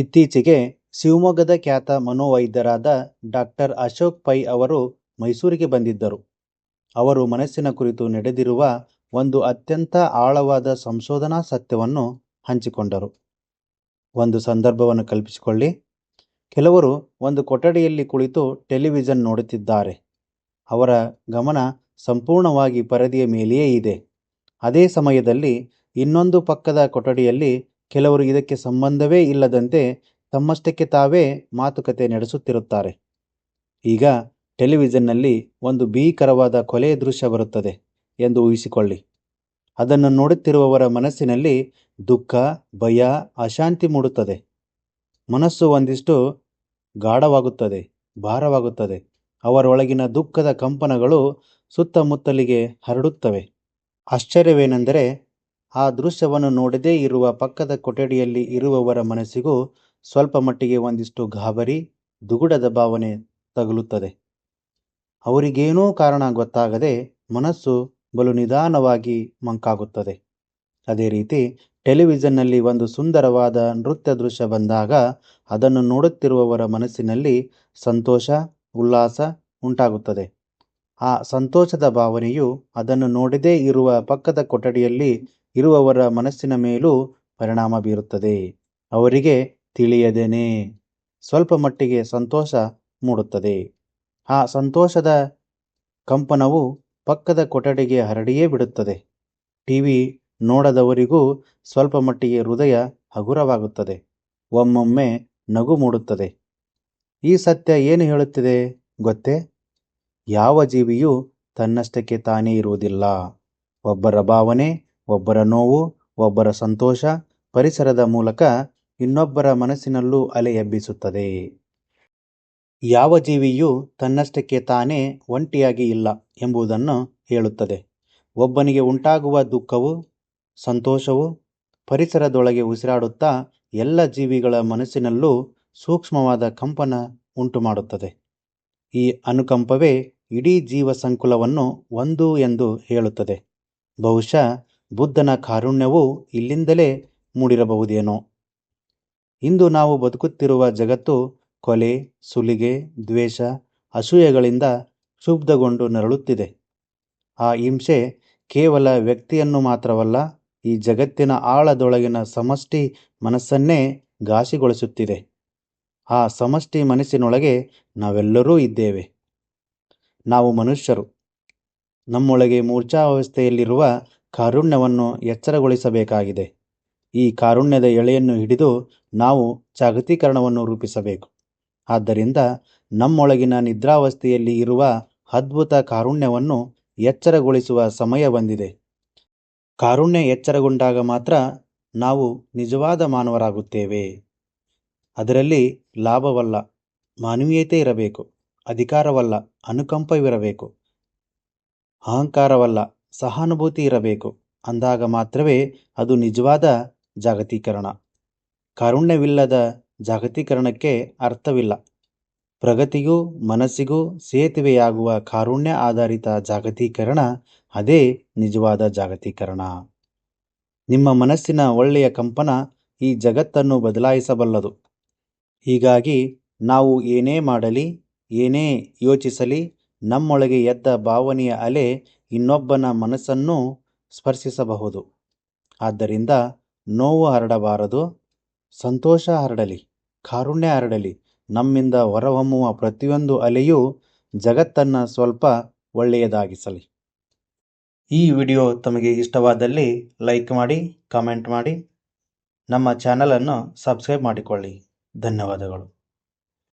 ಇತ್ತೀಚೆಗೆ ಶಿವಮೊಗ್ಗದ ಖ್ಯಾತ ಮನೋವೈದ್ಯರಾದ ಡಾಕ್ಟರ್ ಅಶೋಕ್ ಪೈ ಅವರು ಮೈಸೂರಿಗೆ ಬಂದಿದ್ದರು. ಅವರು ಮನಸ್ಸಿನ ಕುರಿತು ನಡೆದಿರುವ ಒಂದು ಅತ್ಯಂತ ಆಳವಾದ ಸಂಶೋಧನಾ ಸತ್ಯವನ್ನು ಹಂಚಿಕೊಂಡರು. ಒಂದು ಸಂದರ್ಭವನ್ನು ಕಲ್ಪಿಸಿಕೊಳ್ಳಿ. ಕೆಲವರು ಒಂದು ಕೊಠಡಿಯಲ್ಲಿ ಕುಳಿತು ಟೆಲಿವಿಷನ್ ನೋಡುತ್ತಿದ್ದಾರೆ. ಅವರ ಗಮನ ಸಂಪೂರ್ಣವಾಗಿ ಪರದೆಯ ಮೇಲೆಯೇ ಇದೆ. ಅದೇ ಸಮಯದಲ್ಲಿ ಇನ್ನೊಂದು ಪಕ್ಕದ ಕೊಠಡಿಯಲ್ಲಿ ಕೆಲವರು ಇದಕ್ಕೆ ಸಂಬಂಧವೇ ಇಲ್ಲದಂತೆ ತಮ್ಮಷ್ಟಕ್ಕೆ ತಾವೇ ಮಾತುಕತೆ ನಡೆಸುತ್ತಿರುತ್ತಾರೆ. ಈಗ ಟೆಲಿವಿಷನ್ನಲ್ಲಿ ಒಂದು ಭೀಕರವಾದ ಕೊಲೆಯ ದೃಶ್ಯ ಬರುತ್ತದೆ ಎಂದು ಊಹಿಸಿಕೊಳ್ಳಿ. ಅದನ್ನು ನೋಡುತ್ತಿರುವವರ ಮನಸ್ಸಿನಲ್ಲಿ ದುಃಖ, ಭಯ, ಅಶಾಂತಿ ಮೂಡುತ್ತದೆ. ಮನಸ್ಸು ಒಂದಿಷ್ಟು ಗಾಢವಾಗುತ್ತದೆ, ಭಾರವಾಗುತ್ತದೆ. ಅವರೊಳಗಿನ ದುಃಖದ ಕಂಪನಗಳು ಸುತ್ತಮುತ್ತಲಿಗೆ ಹರಡುತ್ತವೆ. ಆಶ್ಚರ್ಯವೇನೆಂದರೆ ಆ ದೃಶ್ಯವನ್ನು ನೋಡದೇ ಇರುವ ಪಕ್ಕದ ಕೊಠಡಿಯಲ್ಲಿ ಇರುವವರ ಮನಸ್ಸಿಗೂ ಸ್ವಲ್ಪ ಮಟ್ಟಿಗೆ ಒಂದಿಷ್ಟು ಗಾಬರಿ, ದುಗುಡದ ಭಾವನೆ ತಗುಲುತ್ತದೆ. ಅವರಿಗೇನೋ ಕಾರಣ ಗೊತ್ತಾಗದೆ ಮನಸ್ಸು ಬಲು ನಿಧಾನವಾಗಿ ಮಂಕಾಗುತ್ತದೆ. ಅದೇ ರೀತಿ ಟೆಲಿವಿಷನ್ನಲ್ಲಿ ಒಂದು ಸುಂದರವಾದ ನೃತ್ಯ ದೃಶ್ಯ ಬಂದಾಗ ಅದನ್ನು ನೋಡುತ್ತಿರುವವರ ಮನಸ್ಸಿನಲ್ಲಿ ಸಂತೋಷ, ಉಲ್ಲಾಸ ಉಂಟಾಗುತ್ತದೆ. ಆ ಸಂತೋಷದ ಭಾವನೆಯು ಅದನ್ನು ನೋಡದೇ ಇರುವ ಪಕ್ಕದ ಕೊಠಡಿಯಲ್ಲಿ ಇರುವವರ ಮನಸ್ಸಿನ ಮೇಲೂ ಪರಿಣಾಮ ಬೀರುತ್ತದೆ. ಅವರಿಗೆ ತಿಳಿಯದೇನೆ. ಸ್ವಲ್ಪ ಮಟ್ಟಿಗೆ ಸಂತೋಷ ಮೂಡುತ್ತದೆ. ಆ ಸಂತೋಷದ ಕಂಪನವು ಪಕ್ಕದ ಕೊಠಡಿಗೆ ಹರಡಿಯೇ ಬಿಡುತ್ತದೆ. ಟಿವಿ ನೋಡದವರಿಗೂ ಸ್ವಲ್ಪ ಮಟ್ಟಿಗೆ ಹೃದಯ ಹಗುರವಾಗುತ್ತದೆ. ಒಮ್ಮೊಮ್ಮೆ ನಗು ಮೂಡುತ್ತದೆ. ಈ ಸತ್ಯ ಏನು ಹೇಳುತ್ತಿದೆ ಗೊತ್ತೇ? ಯಾವ ಜೀವಿಯೂ ತನ್ನಷ್ಟಕ್ಕೆ ತಾನೇ ಇರುವುದಿಲ್ಲ. ಒಬ್ಬರ ಭಾವನೆ, ಒಬ್ಬರ ನೋವು, ಒಬ್ಬರ ಸಂತೋಷ ಪರಿಸರದ ಮೂಲಕ ಇನ್ನೊಬ್ಬರ ಮನಸ್ಸಿನಲ್ಲೂ ಅಲೆ ಎಬ್ಬಿಸುತ್ತದೆ. ಯಾವ ಜೀವಿಯೂ ತನ್ನಷ್ಟಕ್ಕೆ ತಾನೇ ಒಂಟಿಯಾಗಿ ಇಲ್ಲ ಎಂಬುದನ್ನು ಹೇಳುತ್ತದೆ. ಒಬ್ಬನಿಗೆ ಉಂಟಾಗುವ ದುಃಖವು, ಸಂತೋಷವು ಪರಿಸರದೊಳಗೆ ಉಸಿರಾಡುತ್ತಾ ಎಲ್ಲ ಜೀವಿಗಳ ಮನಸ್ಸಿನಲ್ಲೂ ಸೂಕ್ಷ್ಮವಾದ ಕಂಪನ ಉಂಟುಮಾಡುತ್ತದೆ. ಈ ಅನುಕಂಪವೇ ಇಡೀ ಜೀವ ಸಂಕುಲವನ್ನು ಒಂದು ಎಂದು ಹೇಳುತ್ತದೆ. ಬಹುಶಃ ಬುದ್ಧನ ಕಾರುಣ್ಯವು ಇಲ್ಲಿಂದಲೇ ಮೂಡಿರಬಹುದೇನೋ. ಇಂದು ನಾವು ಬದುಕುತ್ತಿರುವ ಜಗತ್ತು ಕೊಲೆ, ಸುಲಿಗೆ, ದ್ವೇಷ, ಅಸೂಯೆಗಳಿಂದ ಕ್ಷುಬ್ಧಗೊಂಡು ನರಳುತ್ತಿದೆ. ಆ ಹಿಂಸೆ ಕೇವಲ ವ್ಯಕ್ತಿಯನ್ನು ಮಾತ್ರವಲ್ಲ, ಈ ಜಗತ್ತಿನ ಆಳದೊಳಗಿನ ಸಮಷ್ಟಿ ಮನಸ್ಸನ್ನೇ ಘಾಸಿಗೊಳಿಸುತ್ತಿದೆ. ಆ ಸಮಷ್ಟಿ ಮನಸ್ಸಿನೊಳಗೆ ನಾವೆಲ್ಲರೂ ಇದ್ದೇವೆ. ನಾವು ಮನುಷ್ಯರು. ನಮ್ಮೊಳಗೆ ಮೂರ್ಛಾವಸ್ಥೆಯಲ್ಲಿರುವ ಕಾರುಣ್ಯವನ್ನು ಎಚ್ಚರಗೊಳಿಸಬೇಕಾಗಿದೆ. ಈ ಕಾರುಣ್ಯದ ಎಳೆಯನ್ನು ಹಿಡಿದು ನಾವು ಜಾಗತೀಕರಣವನ್ನು ರೂಪಿಸಬೇಕು. ಆದ್ದರಿಂದ ನಮ್ಮೊಳಗಿನ ನಿದ್ರಾವಸ್ಥೆಯಲ್ಲಿ ಇರುವ ಅದ್ಭುತ ಕಾರುಣ್ಯವನ್ನು ಎಚ್ಚರಗೊಳಿಸುವ ಸಮಯ ಬಂದಿದೆ. ಕಾರುಣ್ಯ ಎಚ್ಚರಗೊಂಡಾಗ ಮಾತ್ರ ನಾವು ನಿಜವಾದ ಮಾನವರಾಗುತ್ತೇವೆ. ಅದರಲ್ಲಿ ಲಾಭವಲ್ಲ, ಮಾನವೀಯತೆ ಇರಬೇಕು. ಅಧಿಕಾರವಲ್ಲ ಅನುಕಂಪವಿರಬೇಕು ಅಹಂಕಾರವಲ್ಲ, ಸಹಾನುಭೂತಿ ಇರಬೇಕು. ಅಂದಾಗ ಮಾತ್ರವೇ ಅದು ನಿಜವಾದ ಜಾಗತೀಕರಣ. ಕಾರುಣ್ಯವಿಲ್ಲದ ಜಾಗತೀಕರಣಕ್ಕೆ ಅರ್ಥವಿಲ್ಲ. ಪ್ರಗತಿಗೂ, ಮನಸ್ಸಿಗೂ ಸೇತುವೆಯಾಗುವ ಕಾರುಣ್ಯ ಆಧಾರಿತ ಜಾಗತೀಕರಣ ಅದೇ ನಿಜವಾದ ಜಾಗತೀಕರಣ. ನಿಮ್ಮ ಮನಸ್ಸಿನ ಒಳ್ಳೆಯ ಕಂಪನ ಈ ಜಗತ್ತನ್ನು ಬದಲಾಯಿಸಬಲ್ಲದು. ಹೀಗಾಗಿ ನಾವು ಏನೇ ಮಾಡಲಿ ಏನೇ ಯೋಚಿಸಲಿ, ನಮ್ಮೊಳಗೆ ಎದ್ದ ಭಾವನೆಯ ಅಲೆ ಇನ್ನೊಬ್ಬನ ಮನಸ್ಸನ್ನು ಸ್ಪರ್ಶಿಸಬಹುದು. ಆದ್ದರಿಂದ ನೋವು ಹರಡಬಾರದು, ಸಂತೋಷ ಹರಡಲಿ, ಕಾರುಣ್ಯ ಹರಡಲಿ. ನಮ್ಮಿಂದ ಹೊರಹೊಮ್ಮುವ ಪ್ರತಿಯೊಂದು ಅಲೆಯೂ ಜಗತ್ತನ್ನು ಸ್ವಲ್ಪ ಒಳ್ಳೆಯದಾಗಿಸಲಿ. ಈ ವಿಡಿಯೋ ತಮಗೆ ಇಷ್ಟವಾದಲ್ಲಿ ಲೈಕ್ ಮಾಡಿ, ಕಾಮೆಂಟ್ ಮಾಡಿ. ನಮ್ಮ ಚಾನಲನ್ನು ಸಬ್ಸ್ಕ್ರೈಬ್ ಮಾಡಿಕೊಳ್ಳಿ. ಧನ್ಯವಾದಗಳು.